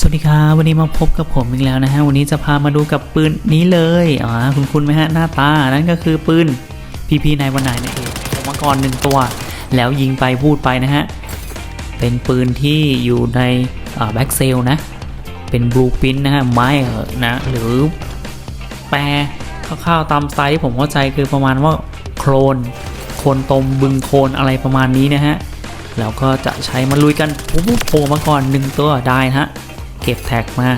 สวัสดีครับวันนี้มาพบกับผมอีกแล้วนะฮะวันนี้จะพามาดูกับปืนนี้เลยอ๋อคุณคุณไหมฮะหน้าตา นั่นก็คือปืนพีพีในวันไหนนั่นเองผมมาก่อนหนึ่งตัว แล้วยิงไปพูดไปนะฮะ เป็นปืนที่อยู่ในแบ็กเซลนะ เป็นบลูปินนะฮะ ไม้เออนะ หรือแปลคร่าวๆตามสไตล์ที่ผมเข้าใจคือประมาณว่าโครนโคลนตมบึงโคลนอะไรประมาณนี้นะฮะแล้วก็จะใช้มาลุยกันปุ๊บโผล่มาก่อนหนึ่งตัวได้นะฮะ เก็บแท็กมา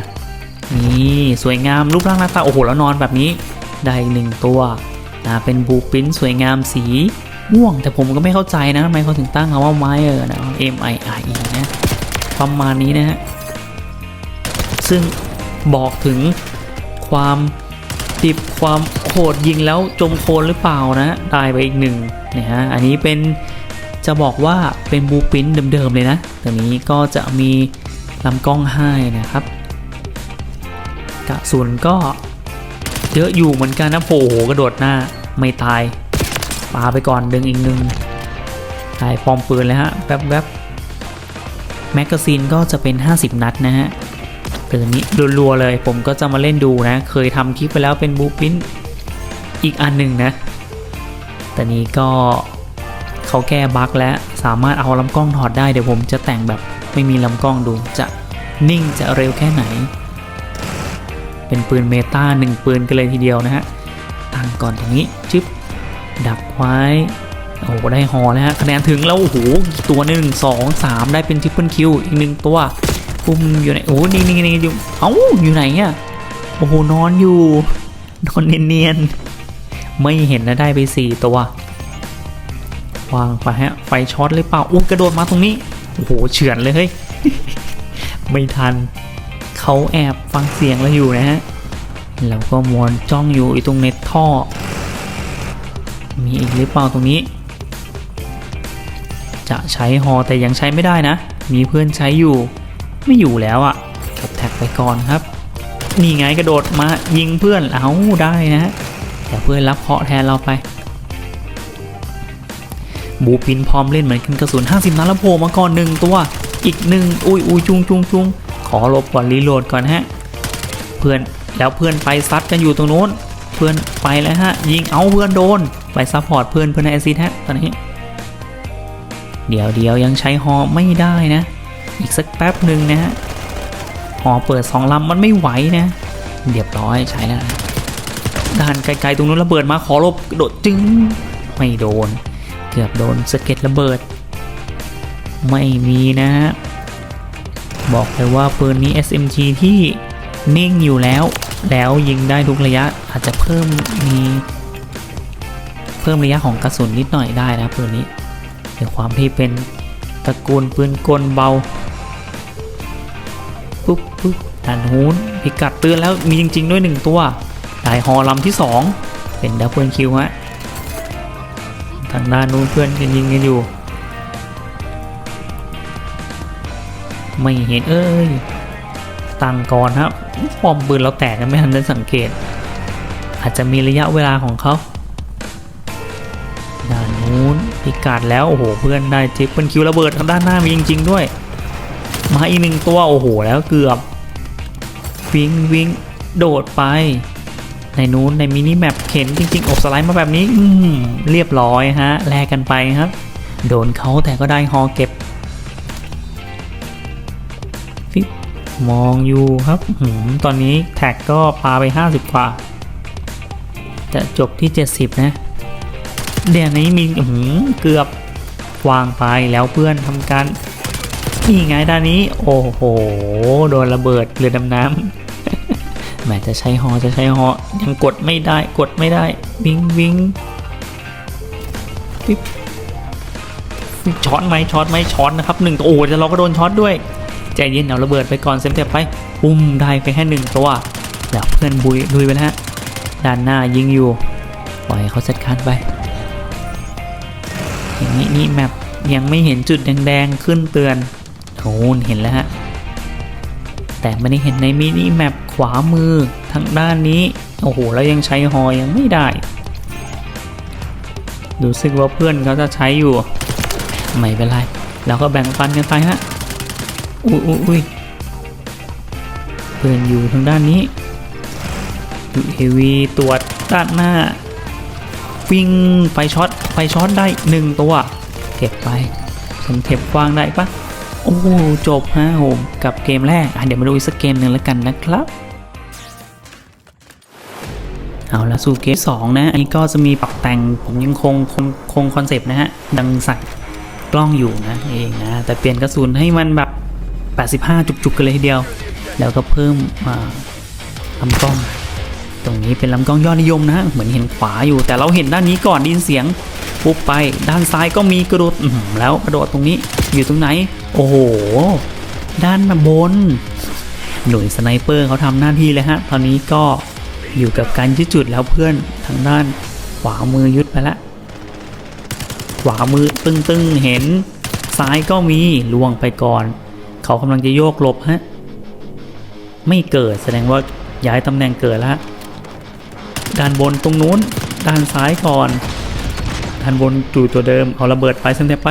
นี่สวยงามรูปร่างหน้าตาโอ้โหแล้วนอนแบบนี้ได้อีกหนึ่งตัวนะเป็นบูปินสวยงามสีม่วง แต่ผมก็ไม่เข้าใจนะทำไมเขาถึงตั้งคำว่าไมเออนะ M I R E นะประมาณนี้นะฮะซึ่งบอกถึงความดิบความโหดยิงแล้วจมโคลนหรือเปล่านะได้ไปอีกหนึ่งนะฮะอันนี้เป็นจะบอกว่าเป็นบูปินเดิมๆเลยนะแต่นี้ก็จะมี ลำกล้องให้นะครับ กระสุนก็เยอะอยู่เหมือนกันนะโผล่กระโดดหน้าไม่ตายปาไปก่อนดึงอีกหนึ่งตายปอมปืนเลยฮะแวบๆบแมกกาซีนก็จะเป็น 50 นัดนะฮะปืนนี้รัวๆเลยผมก็จะมาเล่นดูนะ เคยทำคลิปไปแล้วเป็นบูปินอีกอันหนึ่งนะ แต่นี้ก็เขาแก้บั๊กแล้วสามารถเอาลำกล้องถอดได้เดี๋ยวผมจะแต่งแบบ ไม่มีลำกล้องดูจะนิ่งจะเร็วแค่ไหน เป็นปืนเมตาหนึ่งปืนกันเลยทีเดียวนะฮะตั้งก่อนตรงนี้จึ๊บดักไว้โอ้โหได้ฮอแล้วฮะคะแนนถึงแล้วโอ้โหตัวหนึ่งสองสามได้เป็นทริปเปิลคิวอีกหนึ่งตัวปุ่มอยู่ไหนโอ้นี่นี่นี่อยู่เอ้าอยู่ไหนอะโอ้โหนอนอยู่นอนเนียนๆไม่เห็นนะได้ไปสี่ตัววางไปฮะไฟช็อตหรือเปล่าอุ้กระโดดมาตรงนี้ โอ้โหเฉือนเลยเฮ้ย ไม่ทัน เขาแอบฟังเสียงเราอยู่นะฮะ แล้วก็มวนจ้องอยู่อีตรงเน็ตท่อ มีอีกหรือเปล่าตรงนี้ จะใช้ฮอแต่ยังใช้ไม่ได้นะ มีเพื่อนใช้อยู่ ไม่อยู่แล้วอะ่ะก็บแท็กไปก่อนครับ นี่ไงกระโดดมายิงเพื่อน เอาได้นะฮะแต่เพื่อนรับเคาะแทนเราไป บูปินพร้อมเล่นเหมือนกันกระสุน 50 นัดแล้วโผล่มาก่อนหนึ่งตัว อีกหนึ่งอุ้ยอุ้ยจุงจุงจุงขอลบก่อนรีโหลดก่อนฮะ เพื่อนแล้วเพื่อนไปซัดกันอยู่ตรงโน้น เพื่อนไปแล้วฮะ ยิงเอาเพื่อนโดน ไปซัพพอร์ตเพื่อนเพื่อนในแอซิดฮะตอนนี้ เดี๋ยวเดี๋ยวยังใช้ฮอไม่ได้นะ อีกสักแป๊บหนึ่งนะฮะฮอเปิดสองลำมันไม่ไหวนะเรียบร้อยใช้แล้วด้านไกลๆตรงนู้นระเบิดมาขอลบโดดจึงไม่โดน กือบโดนสะเก็ดระเบิด ไม่มีนะฮะ บอกเลยว่าปืนนี้ SMG ที่นิ่งอยู่แล้ว แล้วยิงได้ทุกระยะอาจจะเพิ่มมี เพิ่มระยะของกระสุนนิดหน่อยได้นะปืนนี้ในความที่เป็นตระกูลปืนกลเบาปุ๊บปุ๊บดันฮูนพิกัดเตือนแล้วมีจริง ๆ ด้วยหนึ่งตัวได้ฮอลำที่ 2 เป็นดับเบิลคิวฮะ ทางด้านนู้นเพื่อนกันยิงกันอยู่ ไม่เห็นเอ้ยตังก่อนครับปอมปืนเราแตกกันไม่ทันได้สังเกต อาจจะมีระยะเวลาของเขาด้านนู้นพิกัดแล้ว โอ้โห เพื่อนได้ทิปเป็นคิวระเบิดทางด้านหน้ามีจริง ๆ ด้วย มาอีกหนึ่งตัว โอ้โห แล้วเกือบ วิ่งวิ่งโดดไป ในนู้นในมินิแมปเข็นจริงๆอกสไลด์มาแบบนี้อืมเรียบร้อยฮะแลกกันไปครับ โดนเขาแต่ก็ได้ฮอเก็บฟิปมองอยู่ครับหืมตอนนี้แท็กก็ปาไป 50 กว่า จะจบที่ 70 นะ เดี๋ยวนี้มีหืมเกือบวางไปแล้วเพื่อนทำการนี่ไงด้านนี้ โอ้โห โดนระเบิดเรือดำน้ำ หมจะใช้ฮอจะใช้ฮอยังกดไม่ได้กดไม่ได้วิงวิงปิ๊บช็อตไหมช็อตไหมช็อตนะครับหนึ่งโอ้แต่เราก็โดนช็อตด้วยใจเย็นเอาระเบิดไปก่อนเซมเต็ปไปปุ้มได้ไปแค่หนึ่งตัวแล้วเพื่อนบุยดุยไปแล้วฮะด้านหน้ายิงอยู่ปล่อยเขาจัดการไปอย่างนี้นี่แมปยังไม่เห็นจุดแดงๆขึ้นเตือนโอ้เห็นแล้วฮะ แต่ไม่ได้เห็นในมินิแมปขวามือทางด้านนี้ โอ้โห แล้วยังใช้ฮอยังไม่ได้ดูสึกว่าเพื่อนเขาจะใช้อยู่ ไม่เป็นไร แล้วก็แบ่งปันกันไปฮะ อุ้ยอุ้ยเพื่อนอยู่ทางด้านนี้ UAV ตรวจด้านหน้า วิ่งไฟช็อตไฟช็อตได้หนึ่งตัว เก็บไปผมเก็บกว้างได้ปะ อ้โหจบฮะผมกับเกมแรกเดี๋ยวมาดูอีกสักเกมหนึ่งแล้วกันนะครับเอาละสู่เกมสองนะ อันนี้ก็จะมีปรับแต่งผมยังคงคงคงคอนเซปต์นะฮะ ดังใส่กล้องอยู่นะเองนะ แต่เปลี่ยนกระสุนให้มันแบบ 85 จุกๆกันเลยทีเดียว แล้วก็เพิ่มมาลำกล้อง ตรงนี้เป็นลำกล้องยอดนิยมนะ เหมือนเห็นขวาอยู่ แต่เราเห็นด้านนี้ก่อนไดยินเสียงุบไป ด้านซ้ายก็มีกระโดดแล้วกระโดดตรงนี้อยู่ตรงไหน โอ้โห ด้านบน หน่วยสไนเปอร์เขาทำหน้าที่เลยฮะ ตอนนี้ก็อยู่กับการยึดจุดแล้วเพื่อนทางด้านขวามือยึดไปละ ขวามือตึ้งๆเห็นซ้ายก็มีลวงไปก่อน เขากำลังจะโยกหลบฮะ ไม่เกิดแสดงว่าย้ายตำแหน่งเกิดแล้วด้านบนตรงนู้น ด้านซ้ายก่อน ด้านบนจู่ตัวเดิมเอาระเบิดไปสเต็ปไป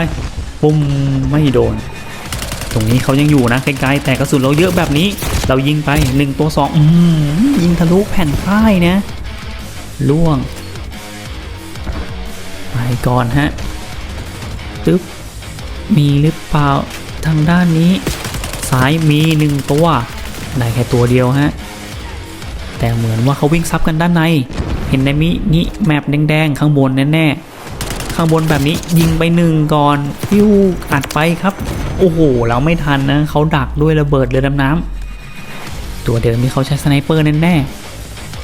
ปุ้มไม่โดน ตรงนี้เขายังอยู่นะไกลๆแต่กระสุนเราเยอะแบบนี้ เรายิงไปหนึ่งตัวสองอืมยิงทะลุแผ่นป้ายนะล่วงไปก่อนฮะตึ๊บมีหรือเปล่าทางด้านนี้ซ้ายมีหนึ่งตัวได้แค่ตัวเดียวฮะแต่เหมือนว่าเขาวิ่งซับกันด้านใน เห็นในมินิแมปแดงๆข้างบนแน่ๆ ข้างบนแบบนี้ยิงไปหนึ่งก่อนพิ้วอัดไปครับ โอ้โหเราไม่ทันนะเขาดักด้วยระเบิดเรือดำน้ำตัวเดิมที่เขาใช้สไนเปอร์แน่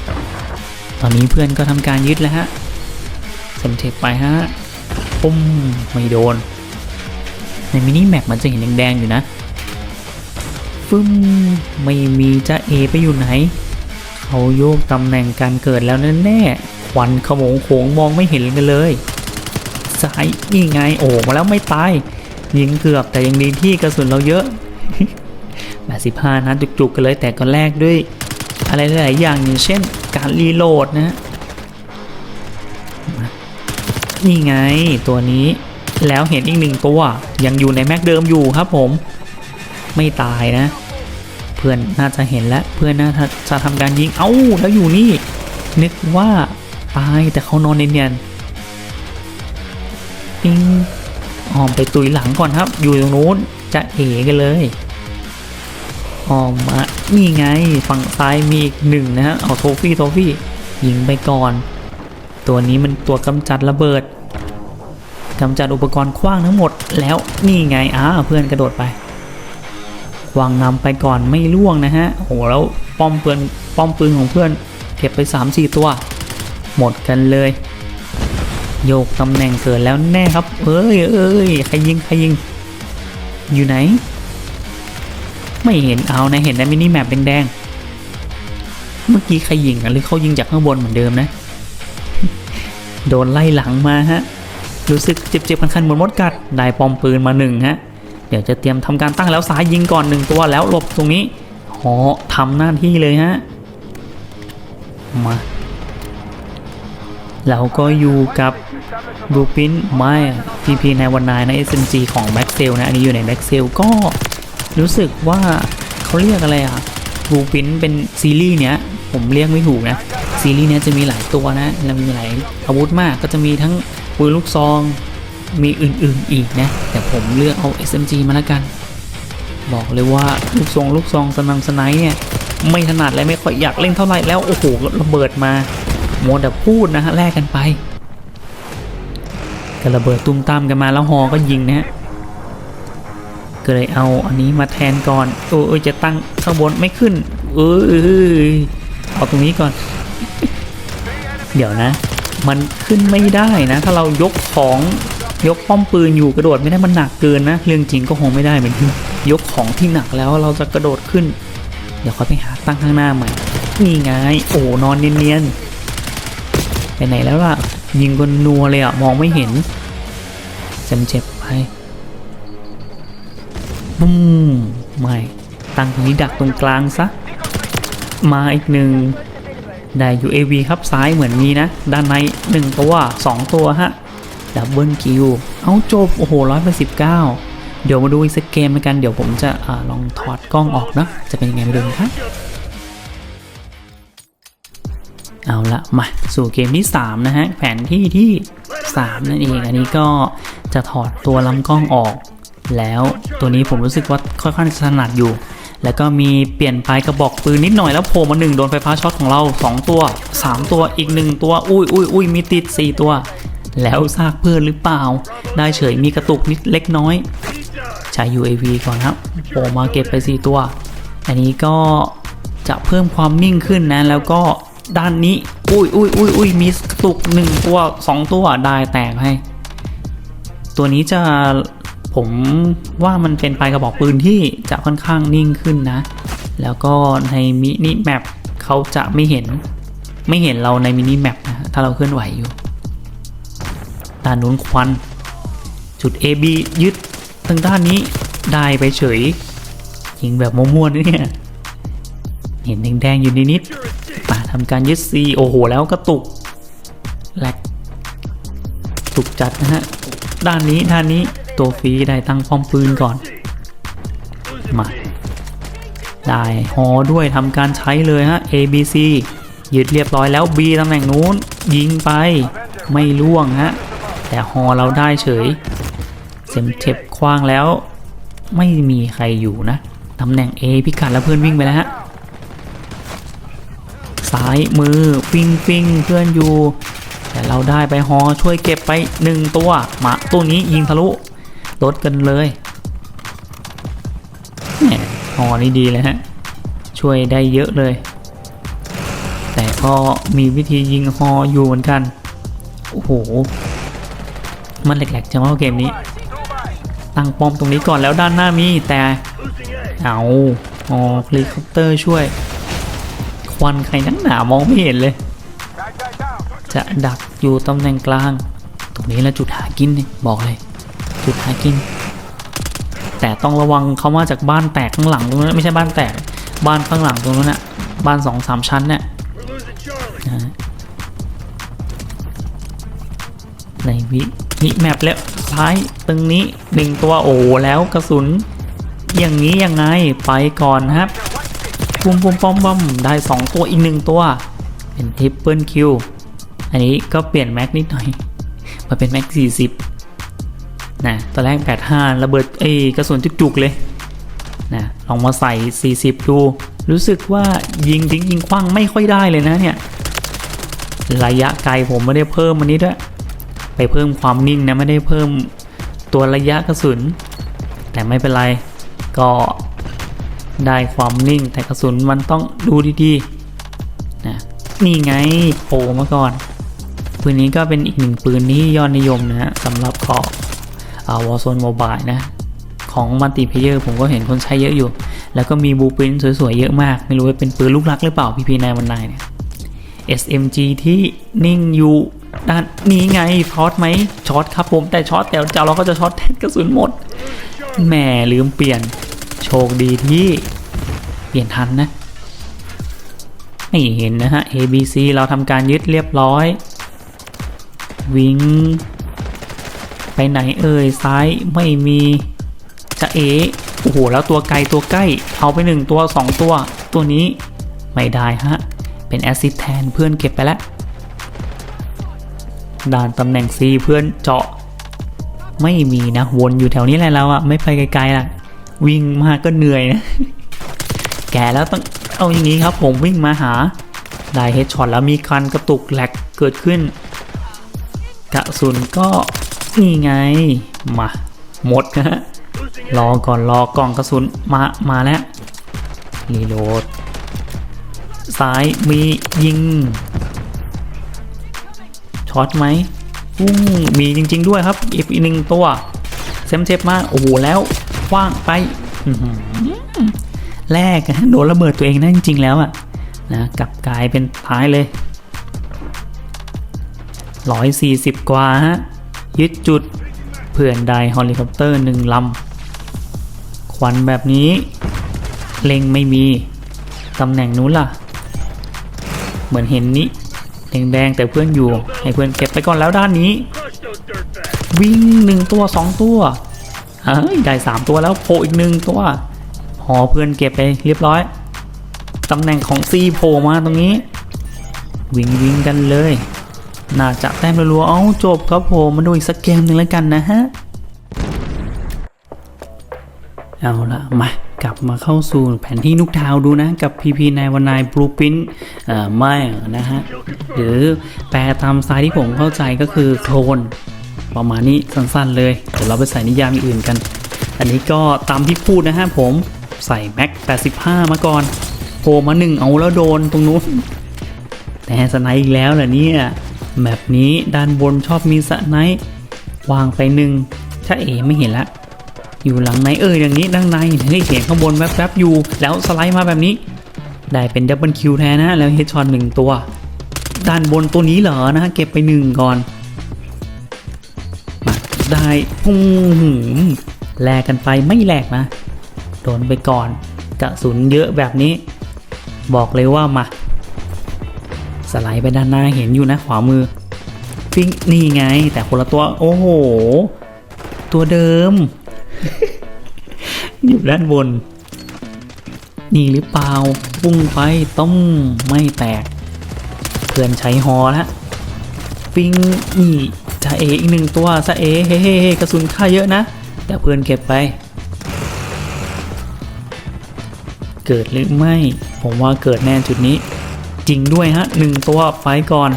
ๆตอนนี้เพื่อนก็ทำการยึดแล้วฮะเซมเทคไปฮะปุ้มไม่โดน ในมินิแมปมันจะเห็นแดงๆอยู่นะฟึ่มไม่มีจะเอไปอยู่ไหนเขาโยกตำแหน่งการเกิดแล้วแน่ๆควันขโมงโขงมองไม่เห็นกันเลย ซ้ายนี่ไงโอ้มาแล้วไม่ตายยิงเกือบแต่ยังดีที่กระสุนเราเยอะ85นัดจุกๆกันเลยแต่ก็แลกด้วย อะไรหลายอย่างอย่างเช่นการรีโหลดนะนี่ไงตัวนี้แล้วเห็นอีกหนึ่งตัว ยังอยู่ในแม็กเดิมอยู่ครับผม ไม่ตายนะ เพื่อนน่าจะเห็นแล้วเพื่อนน่าจะทำการยิงเอ้าแล้วอยู่นี่ นึกว่าตายแต่เขานอนเนียนๆ ปิงออมไปตุยหลังก่อนครับ อยู่ตรงนู้นจะเอกันเลยออมมานี่ไงฝั่งซ้ายมีอีกหนึ่งนะฮะเอาโทฟี่โทฟี่ยิงไปก่อน ตัวนี้มันตัวกำจัดระเบิดกำจัดอุปกรณ์ขว้างทั้งหมด แล้วนี่ไงอ้าเพื่อนกระโดดไปวางนำไปก่อนไม่ล่วงนะฮะโอ้โหแล้วป้อมปืนป้อมปืนของเพื่อนเก็บไป 3-4 ตัว หมดกันเลย โยกตำแหน่งเกิดแล้วแน่ครับ เอ้ยเอ้ยใครยิงใครยิง อยู่ไหน ไม่เห็นเอานะเห็นในมินิแมปแดงๆเมื่อกี้ใครยิงอะหรือเขายิงจากข้างบนเหมือนเดิมนะ โดนไล่หลังมาฮะ รู้สึกเจ็บๆคันๆเหมือนมดกัด ได้ปอมปืนมาหนึ่งฮะ เดี๋ยวจะเตรียมทำการตั้งแล้วซ้ายยิงก่อนหนึ่งตัวแล้วหลบตรงนี้หอทำหน้าที่เลยฮะ มาเราก็อยู่กับ บูปินไม่พีพีในวันนายนะ SMG ของแบ็กเซลนะ อันนี้อยู่ในแบ็กเซลก็รู้สึกว่าเขาเรียกอะไรอะบูปินเป็นซีรีส์เนี้ย ผมเรียกไม่ถูกนะ ซีรีส์เนี้ยจะมีหลายตัวนะ แล้วมีหลายอาวุธมากก็จะมีทั้งปืนลูกซองมีอื่นๆอีกนะ แต่ผมเลือกเอา SMG มาแล้วกัน บอกเลยว่าลูกซองลูกซองสนังสไนเนี่ยไม่ถนัดและไม่ค่อยอยากเล่นเท่าไหร่แล้วโอ้โหระเบิดมาโมวแต่พูดนะฮะแลกกันไป ก็ระเบิดตุ้มตามกันมาแล้วฮอก็ยิงนะฮะก็เลยเอาอันนี้มาแทนก่อนโอ้ยจะตั้งข้างบนไม่ขึ้น เออเอาตรงนี้ก่อน เดี๋ยวนะ มันขึ้นไม่ได้นะ ถ้าเรายกของยกป้อมปืนอยู่กระโดดไม่ได้มันหนักเกินนะ เรื่องจริงก็คงไม่ได้เหมือนกันยกของที่หนักแล้วเราจะกระโดดขึ้น เดี๋ยวค่อยไปหาตั้งข้างหน้าใหม่นี่ไงโอ้นอนเนียนๆไปไหนแล้วล่ะ ยิงคนนัวเลยอะมองไม่เห็นเจ็บเจ็บไปบุ้มไม่ตั้งตรงนี้ดักตรงกลางซะ มาอีกหนึ่งได้ UAV ครับซ้ายเหมือนมีนะ ด้านใน1ตัว2ตัวฮะ ดับเบิลคิว เอาจบ โอ้โหร้อยไปสิบเก้าเดี๋ยวมาดูอีกสักเกมแล้วกัน เดี๋ยวผมจะอลองถอดกล้องออกนะ จะเป็นยังไงมาดูกันครับ เอาละมาสู่เกมที่ 3 นะฮะ แผนที่ที่ 3 นั่นเอง อันนี้ก็จะถอดตัวลำกล้องออก แล้วตัวนี้ผมรู้สึกว่าค่อนข้างจะถนัดอยู่ แล้วก็มีเปลี่ยนปลายกระบอกปืนนิดหน่อยแล้วโผล่มาหนึ่งโดนไฟฟ้าช็อตของเรา 2 ตัว 3 ตัวอีก 1 ตัว อุ้ยอุ้ยอุ้ยมีติด 4 ตัว แล้วซากเพื่อนหรือเปล่า ได้เฉยมีกระตุกนิดเล็กน้อยใช้ UAV ก่อนครับโผล่มาเก็บไป 4 ตัว อันนี้ก็จะเพิ่มความนิ่งขึ้นนะแล้วก็ ด้านนี้ อุ้ยอุ้ยอุ้ยอุ้ยมีกระตุก1ตัว2ตัวได้แตกให้ ตัวนี้จะผมว่ามันเป็นปลายกระบอกปืนที่จะค่อนข้างนิ่งขึ้นนะ แล้วก็ในมินิแมปเขาจะไม่เห็น ไม่เห็นเราในมินิแมปนะถ้าเราเคลื่อนไหวอยู่ด้านนู้นควัน จุด AB ยึดทางด้านนี้ได้ไปเฉยยิงแบบมั่วๆนะเนี่ยเห็นแดงๆอยู่นิดๆ ทำการยึด C โอ้โห แล้วกระตุกแหลกตุกจัดนะฮะ ด้านนี้ด้านนี้ตัวฟรีได้ตั้งป้อมปืนก่อน มา ได้ฮอด้วยทำการใช้เลยฮะ A B C ยึดเรียบร้อยแล้ว B ตำแหน่งนู้น ยิงไปไม่ล่วงฮะ แต่ฮอเราได้เฉย เซมเทปคว้างแล้ว ไม่มีใครอยู่นะตำแหน่ง A พิกัดแล้วเพื่อนวิ่งไปแล้วฮะ ซ้ายมือฟิงฟิงเพื่อนอยู่ แต่เราได้ไปฮอช่วยเก็บไปหนึ่งตัวหมาตัวนี้ยิงทะลุลดกันเลยแหมฮอนี่ดีเลยฮะ ช่วยได้เยอะเลย แต่ก็มีวิธียิงฮออยู่เหมือนกัน โอ้โห มันแหลกๆจังว่าเกมนี้ ตั้งป้อมตรงนี้ก่อนแล้วด้านหน้ามีแต่ เอาอ๋อเฮลิคอปเตอร์ช่วย วัน ใครนักหนามองไม่เห็นเลย จะดักอยู่ตำแหน่งกลาง ตรงนี้แหละจุดหากินเนี่ยบอกเลย จุดหากิน แต่ต้องระวังเขามาจากบ้านแตกข้างหลังตรงนั้นไม่ใช่บ้านแตก บ้านข้างหลังตรงนั้นน่ะบ้านสองสามชั้นเนี่ยในวินิแมปแล้วท้ายตรงนี้หนึ่งตัวโอ้แล้วกระสุน อย่างนี้ยังไงไปก่อนครับ ปุ้มปุ้มปอมปอมได้ 2 ตัวอีกหนึ่งตัว เป็นทริปเปิลคิวอันนี้ก็เปลี่ยนแม็กนิดหน่อย มาเป็นแม็ก40 นะ ตอนแรก 85 ระเบิดเอ้กระสุนจุกๆเลย นะ ลองมาใส่ 40 ดู รู้สึกว่ายิงทิ้งยิงคว้างไม่ค่อยได้เลยนะเนี่ย ระยะไกลผมไม่ได้เพิ่มมันนี้ด้วย ไปเพิ่มความนิ่งนะ ไม่ได้เพิ่มตัวระยะกระสุน แต่ไม่เป็นไร ก็ ได้ความนิ่งแต่กระสุนมันต้องดูดีๆนะนี่ไงโผล่มาก่อน ปืนนี้ก็เป็นอีกหนึ่งปืนที่ยอดนิยมนะฮะสำหรับเกาะวอลโซนโมบายนะ ของมัลติเพเยอร์ผมก็เห็นคนใช้เยอะอยู่ แล้วก็มีบูปินสวยๆ เยอะมาก ไม่รู้ว่าเป็นปืนลูกรักหรือเปล่าพีพีนายวันนายเนี่ย SMG ที่นิ่งอยู่ด้านนี้ไงช็อตไหมช็อตครับผมแต่ช็อตแต่เจ้าเราก็จะช็อตแทนกระสุนหมดแหมลืมเปลี่ยน คดีที่เปลี่ยนทันนะไม่เห็นนะฮะ ABC เราทำการยึดเรียบร้อย วิ่งไปไหนเอ่ยซ้ายไม่มีจะเอโอ้โหแล้วตัวไกลตัวใกล้ เอาไปหนึ่งตัวสองตัว ตัวนี้ไม่ได้ฮะ เป็นแอซิดแทนเพื่อนเก็บไปแล้วด่านตำแหน่ง C เพื่อนเจาะ ไม่มีนะ วนอยู่แถวนี้แหละเราอะไม่ไปไกลๆละ วิ่งมาก็เหนื่อยนะ แกแล้วต้องเอาอย่างนี้ครับผมวิ่งมาหา ได้เฮดช็อตแล้วมีคันกระตุกแหลกเกิดขึ้น กระสุนก็นี่ไง มาหมดนะฮะรอก่อนรอกล่องกระสุนมามาแล้วรีโหลดซ้ายมียิงช็อตไหมมีจริง ๆ ด้วยครับอีกหนึ่งตัวเซมเทปมากโอ้โหแล้ว ว้างไปอื้อหือแรกอะโดนระเบิดตัวเองนะจริง ๆ แล้วอะนะกลับกลายเป็นท้ายเลยร้อยสี่สิบกว่าฮะยึดจุดเพื่อนได้เฮลิคอปเตอร์หนึ่งลำควันแบบนี้ เล็งไม่มี ตำแหน่งนู้นล่ะ เหมือนเห็นนี้แดงๆแต่เพื่อนอยู่ ให้เพื่อนเก็บไปก่อนแล้วด้านนี้ วิ่งหนึ่งตัวสองตัวเฮ้ย ได้สามตัวแล้วโผล่อีกหนึ่งตัวหอเพื่อนเก็บไปเรียบร้อยตำแหน่งของซีโผล่มาตรงนี้ วิ่งวิ่งกันเลย น่าจะแต้มรัวๆเอ้าจบครับผมมาดูอีกสักเกมหนึ่งแล้วกันนะฮะ เอาละมากลับมาเข้าสู่แผนที่นุกทาวดูนะ กับ PP นายวันนายบลูปินเอ่อไม่นะฮะ หรือแปลตามสไตล์ที่ผมเข้าใจก็คือโคลน ประมาณนี้สั้นๆ เลยเดี๋ยวเราไปใส่นิยามอื่นกัน อันนี้ก็ตามที่พูดนะฮะผมใส่แม็ก85 มาก่อนโผล่มาหนึ่งเอาแล้วโดนตรงนู้นแต่สไนด์อีกแล้วเหรอเนี่ยแมปนี้ด้านบนชอบมีสไนด์วางไปหนึ่งถ้าเอไม่เห็นละอยู่หลังไหนเอออย่างนี้ด้านในนี่เห็นข้างบนแวบๆอยู่ แล้วสไลด์มาแบบนี้ ได้เป็นดับเบิลคิวแทนนะแล้วเฮดช็อตหนึ่งตัว ด้านบนตัวนี้เหรอนะเก็บไปหนึ่งก่อน ได้ปุ้งหืมแลกกันไปไม่แหลกนะ โดนไปก่อนกระสุนเยอะแบบนี้ บอกเลยว่ามา สไลด์ไปด้านหน้าเห็นอยู่นะขวามือฟิงนี่ไง แต่คนละตัว โอ้โห ตัวเดิม อยู่ด้านบน นี่หรือเปล่า ปุ้งไปต้มไม่แตก เพื่อนใช้ฮอล้วฟิงนี่ จะเออีกหนึ่งตัวจะเอเฮ้เฮ้เฮ้กระสุนค่าเยอะนะ แต่เพื่อนเก็บไป เกิดหรือไม่ ผมว่าเกิดแน่จุดนี้ จริงด้วยฮะหนึ่งตัวไฟก่อน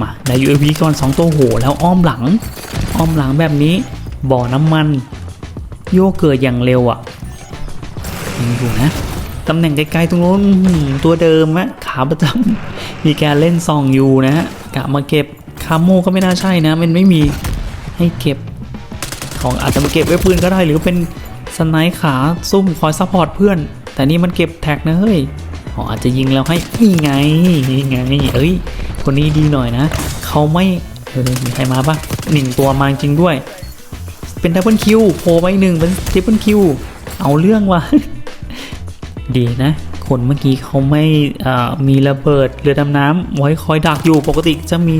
มาได้ UAV ก่อน 2 ตัวโหแล้วอ้อมหลัง อ้อมหลังแบบนี้ บ่อน้ำมัน โยเกิดอย่างเร็วอะ่ะยังอยู่นะตำแหน่งไกลๆตรงโน้นตัวเดิมอะขาประจำมีการเล่นซองอยู่นะฮะกะมาเก็บ คาโมก็ไม่น่าใช่นะ มันไม่มีให้เก็บของอาจจะมาเก็บไว้ปืนก็ได้หรือเป็นสไนป์ขาซุ่มคอยซัพพอร์ตเพื่อน แต่นี่มันเก็บแท็กนะเฮ้ยอ๋ออาจจะยิงแล้วให้นี่ไงนี่ไงเอ้ยคนนี้ดีหน่อยนะเขาไม่เออมีใครมาปะหนึ่งตัวมาจริงด้วย เป็นดับเบิลคิวโผล่ไปหนึ่งเป็นทริปเปิลคิวเอาเรื่องว่ะดีนะ คนเมื่อกี้เขาไม่มีระเบิดเรือดำน้ำไว้คอยดักอยู่ปกติจะมี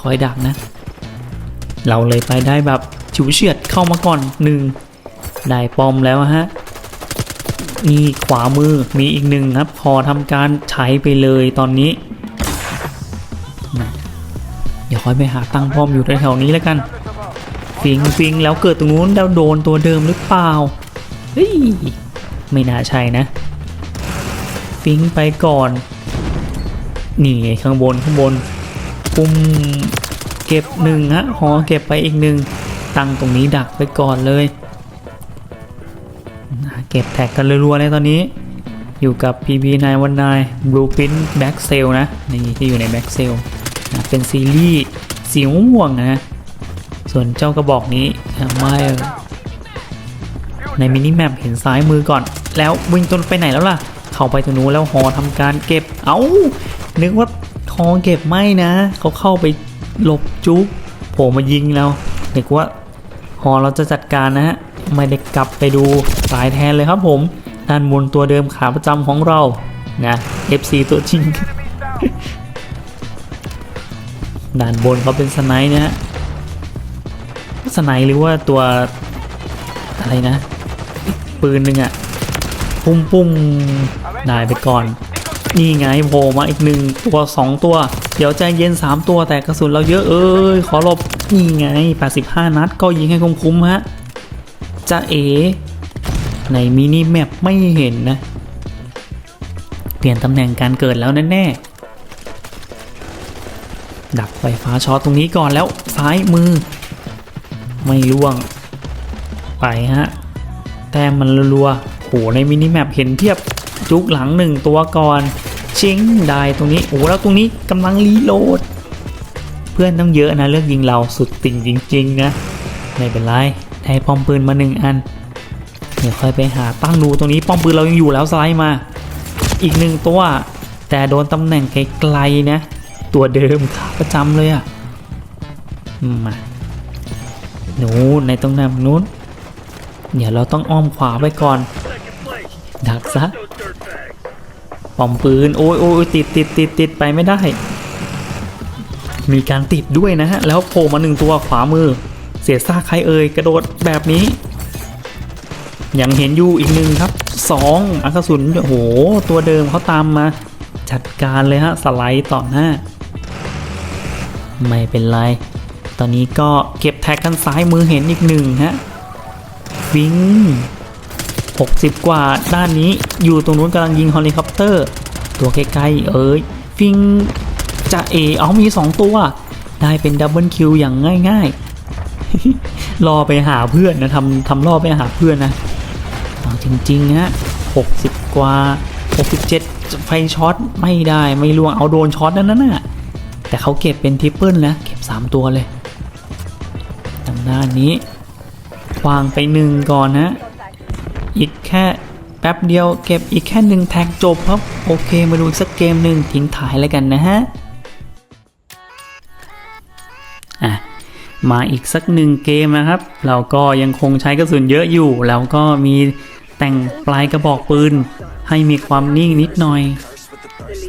คอยดักนะ เราเลยไปได้แบบฉิวเฉียดเข้ามาก่อนหนึ่งได้ปอมแล้วฮะนี่ขวามือมีอีกหนึ่งครับพอทำการใช้ไปเลยตอนนี้ เดี๋ยวค่อยไปหาตั้งป้อมอยู่แถวๆนี้แล้วกันฟิงฟิงแล้วเกิดตรงนู้นแล้วโดนตัวเดิมหรือเปล่าเฮ้ยไม่น่าใช่นะ ฟิงไปก่อน นี่ข้างบนข้างบน ปุ่มเก็บหนึ่งฮะหอเก็บไปอีกหนึ่งตั้งตรงนี้ดักไปก่อนเลยนะเก็บแท็กกันรัวๆเลยตอนนี้อยู่กับ PP919 Blueprint Back s a l นะนี่ที่อยู่ใน Back s a l นะเป็นซีรีส์สีม่วงนะส่วนเจ้ากระบอกนี้ไม่ในมินิแมปเห็นซ้ายมือก่อน แล้ววิ่งจนไปไหนแล้วล่ะ เข้าไปตรงนู้นแล้วฮอทำการเก็บเอา้านึกว่า อเก็บไม่นะ เขาเข้าไปหลบจุ๊บโผล่มายิงแล้วนึกว่าฮอเราจะจัดการนะฮะไม่ได้กลับไปดูสายแทนเลยครับผมด้านบนตัวเดิมขาประจำของเรานะ FC ตัวจริงด้านบนเขาเป็นสไนด์นะฮะสไนด์หรือว่าตัวอะไรนะ ปืนหนึ่งอะปุ้มปุ้มได้ไปก่อน นี่ไงโผล่มาอีกหนึ่งตัวสองตัว เดี๋ยวใจเย็น3ตัวแต่กระสุนเราเยอะเอ้ยขอหลบนี่ไง 85 นัดก็ยิงให้คุ้มๆฮะจะเอ ในมินิแมปไม่เห็นนะ เปลี่ยนตำแหน่งการเกิดแล้วแน่ๆดักไฟฟ้าช็อตตรงนี้ก่อนแล้วซ้ายมือ ไม่ล่วง ไปฮะ แต้มมันรัวๆโหในมินิแมปเห็นเทียบ จุกหลังหนึ่งตัวก่อนชิงได้ตรงนี้โอ้แล้วตรงนี้กำลังรีโหลด เพื่อนต้องเยอะนะเลือกยิงเราสุดติ่งจริง ๆ นะ ไม่เป็นไรได้ป้อมปืนมาหนึ่งอันเดี๋ยวค่อยไปหาตั้งดูตรงนี้ป้อมปืนเรายังอยู่แล้วสไลด์มา อีกหนึ่งตัว แต่โดนตำแหน่งไกลๆนะ ตัวเดิมขาประจำเลยอะมาหนูในตรงนั้นนู้นเดี๋ยวเราต้องอ้อมขวาไปก่อน ดักซะ ปอมปืนโอ้ยโอ้ยติดติดติดติดไปไม่ได้ มีการติดด้วยนะฮะ แล้วโผล่มาหนึ่งตัวขวามือ เสียซากใครเอ่ยกระโดดแบบนี้ ยังเห็นอยู่อีกหนึ่งครับสองอักสุนโอ้โห ตัวเดิมเขาตามมา จัดการเลยฮะ สไลด์ต่อหน้า ไม่เป็นไร ตอนนี้ก็เก็บแท็กกันซ้ายมือเห็นอีกหนึ่งฮะฟิง 60 กว่าด้านนี้อยู่ตรงนู้นกำลังยิงเฮลิคอปเตอร์ ตัวใกล้ๆเอ้ยฟิงจะเอเอามี 2 ตัว ได้เป็นดับเบิลคิวอย่างง่าย ๆ รอไปหาเพื่อนนะทำทำรอไปหาเพื่อนนะเอาจริงๆฮะ60 กว่า 67 ไฟช็อตไม่ได้ไม่ล่วงเอาโดนช็อตนั่นน่ะแต่เขาเก็บเป็นทริปเปิลนะเก็บ 3 ตัวเลยทางด้านนี้วางไปหนึ่งก่อนนะ อีกแค่แป๊บเดียวเก็บอีกแค่หนึ่งแท็กจบครับโอเคมาดูสักเกมหนึ่งทิ้งถ่ายแล้วกันนะฮะอะมาอีกสักหนึ่งเกมนะครับ เราก็ยังคงใช้กระสุนเยอะอยู่ แล้วก็มีแต่งปลายกระบอกปืน ให้มีความนิ่งนิดหน่อย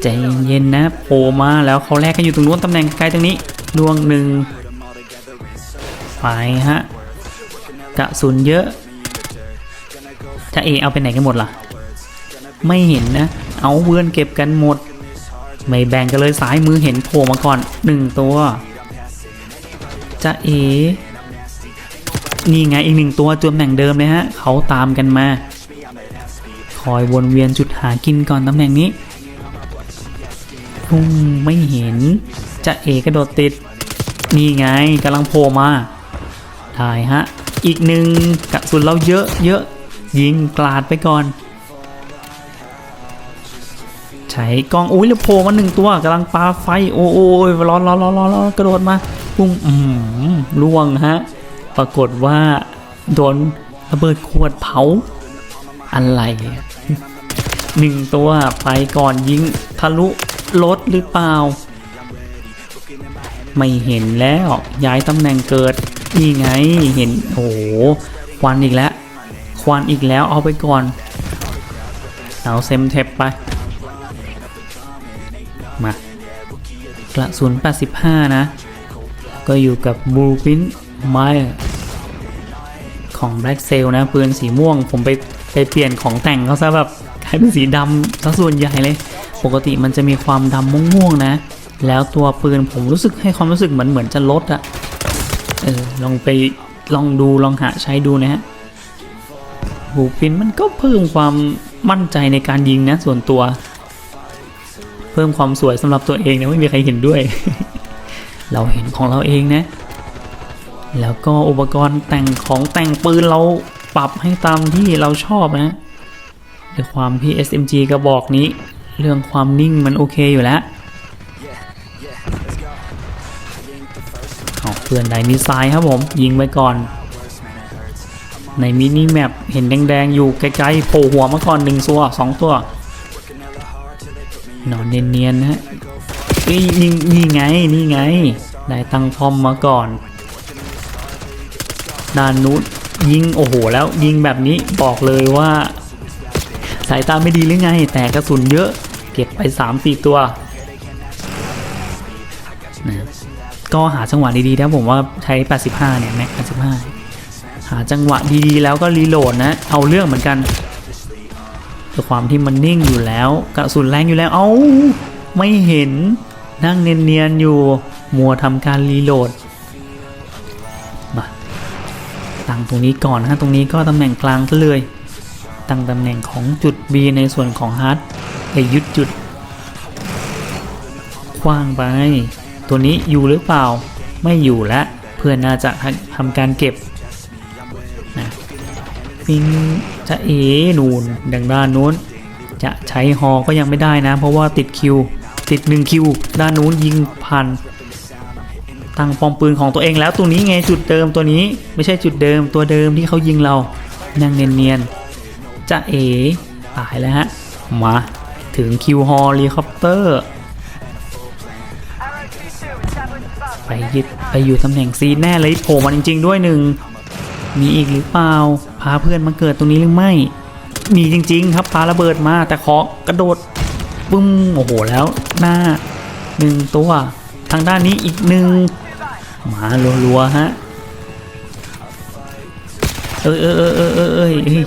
ใจเย็นนะโผล่มาแล้วเขาแลกกันอยู่ตรงนู้นตำแหน่งไกลตรงนี้ดวงหนึ่งไปฮะกระสุนเยอะ จะเอเอาไปไหนกันหมดล่ะ ไม่เห็นนะ เอาเวือนเก็บกันหมด ไม่แบ่งกันเลยซ้ายมือเห็นโผล่มาก่อนหนึ่งตัวจะเอนี่ไงอีกหนึ่งตัวจวมแหน่งเดิมเลยฮะ เขาตามกันมา คอยวนเวียนจุดหากินก่อนตำแหน่งนี้พุ่งไม่เห็น จะเอกระโดดติด นี่ไงกำลังโผล่มาได้ฮะ อีกหนึ่งกระสุนเราเยอะเยอะ ยิงกลาดไปก่อน ใช้กล้องอุ้ยแล้วโผล่มาหนึ่งตัวกำลังปาไฟโอ้โอ้ยร้อนร้อนร้อนร้อนกระโดดมาปุ้งอืมล่วงฮะ ปรากฏว่าโดนระเบิดขวดเผาอะไรหนึ่งตัวไปก่อนยิงทะลุรถหรือเปล่า ไม่เห็นแล้วย้ายตำแหน่งเกิดนี่ไงเห็นโอ้โหควันอีกแล้ว ควันอีกแล้วเอาไปก่อนเอาเซมเทปไป มากระสุน 85 นะ ก็อยู่กับบูปินไมของ Black s a l นะปืนสีม่วง ผมไปไปเปลี่ยนของแต่งเขาซะแบบให้เป็นสีดำซะส่วนใหญ่เลย ปกติมันจะมีความดำม่วงๆนะ แล้วตัวปืนผมรู้สึกให้ความรู้สึกเหมือนเหมือนจะลดอะเออลองไปลองดูลองหาใช้ดูนะฮะ บูปินมันก็เพิ่มความมั่นใจในการยิงนะส่วนตัว เพิ่มความสวยสำหรับตัวเองนะไม่มีใครเห็นด้วย เราเห็นของเราเองนะ แล้วก็อุปกรณ์แต่งของแต่งปืนเราปรับให้ตามที่เราชอบนะด้วยความที่ SMG กระบอกนี้ เรื่องความนิ่งมันโอเคอยู่แล้วเอาเพื่อนไดมิสไซล์ครับผมยิงไปก่อน ในมินิแมปเห็นแดงๆ อยู่ไกลๆโผล่หัวมาก่อนหนึ่งตัวสองตัวนอนเนียนๆนะฮะเอ้ยนี่นี่ไงนี่ไงได้ตั้งพอมมาก่อนด้านนู้นยิงโอ้โหแล้วยิงแบบนี้บอกเลยว่า สายตาไม่ดีหรือไง แต่กระสุนเยอะเก็บไป3 4ตัวนะก็หาจังหวะดีๆนะผมว่าใช้ 85 เนี่ย แม็ก 85 หาจังหวะดีๆ แล้วก็รีโหลดนะ เอาเรื่องเหมือนกันด้วยความที่มันนิ่งอยู่แล้วกระสุนแรงอยู่แล้ว เอ้าไม่เห็นนั่งเนียนๆอยู่มัวทำการรีโหลดมาตั้งตรงนี้ก่อนนะตรงนี้ก็ตำแหน่งกลางซะเลยตั้งตำแหน่งของจุด B ในส่วนของฮาร์ดไปยึดจุดคว้างไปตัวนี้อยู่หรือเปล่าไม่อยู่แล้วเพื่อนน่าจะทำการเก็บ ปิงจะเอนูนดังด้านนู้น จะใช้ฮอก็ยังไม่ได้นะ เพราะว่าติดคิว ติด1คิวด้านนู้นยิงพันตั้งปอมปืนของตัวเองแล้วตัวนี้ไงจุดเดิมตัวนี้ไม่ใช่จุดเดิมตัวเดิมที่เขายิงเรานั่งเนียนๆจะเอตายแล้วฮะมาถึงคิวฮอลีคอปเตอร์ไปยึดไปอยู่ตำแหน่งซีแน่เลยโผล่มาจริง ๆ ด้วยหนึ่งมีอีกหรือเปล่า พาเพื่อนมาเกิดตรงนี้หรือไม่มีจริง ๆ ครับปาระเบิดมาแต่ขอกระโดดปึ้มโอ้โหแล้วหน้าหนึ่งตัวทางด้านนี้อีกหนึ่งมารัวๆฮะเออเออเออเออเออเอยเอ้ย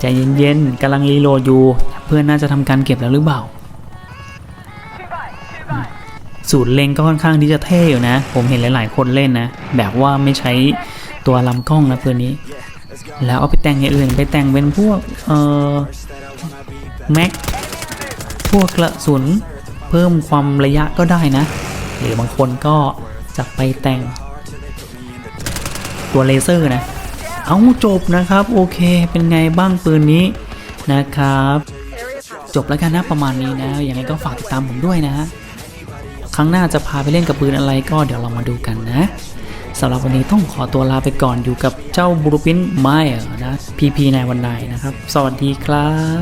ใจเย็นๆกำลังรีโหลดอยู่ เพื่อนน่าจะทำการเก็บแล้วหรือเปล่าสูตรเล็งก็ค่อนข้างที่จะเท่อยู่นะ ผมเห็นหลายๆคนเล่นนะ แบบว่าไม่ใช้ตัวลำกล้องนะปืนนี้ แล้วเอาไปแต่งอย่างอื่นไปแต่งเป็นพวกเอ่อแม็กพวกกระสุนเพิ่มความระยะก็ได้นะ หรือบางคนก็จะไปแต่ง ตัวเลเซอร์นะ เอาจบนะครับ โอเคเป็นไงบ้างปืนนี้นะครับ จบแล้วกันนะประมาณนี้นะยังไงก็ฝากติดตามผมด้วยนะ ครั้งหน้าจะพาไปเล่นกับปืนอะไรก็เดี๋ยวเรามาดูกันนะ สำหรับวันนี้ต้องขอตัวลาไปก่อนอยู่กับเจ้าบรูปินไมร์นะ พีพีในวันนายนะครับ สวัสดีครับ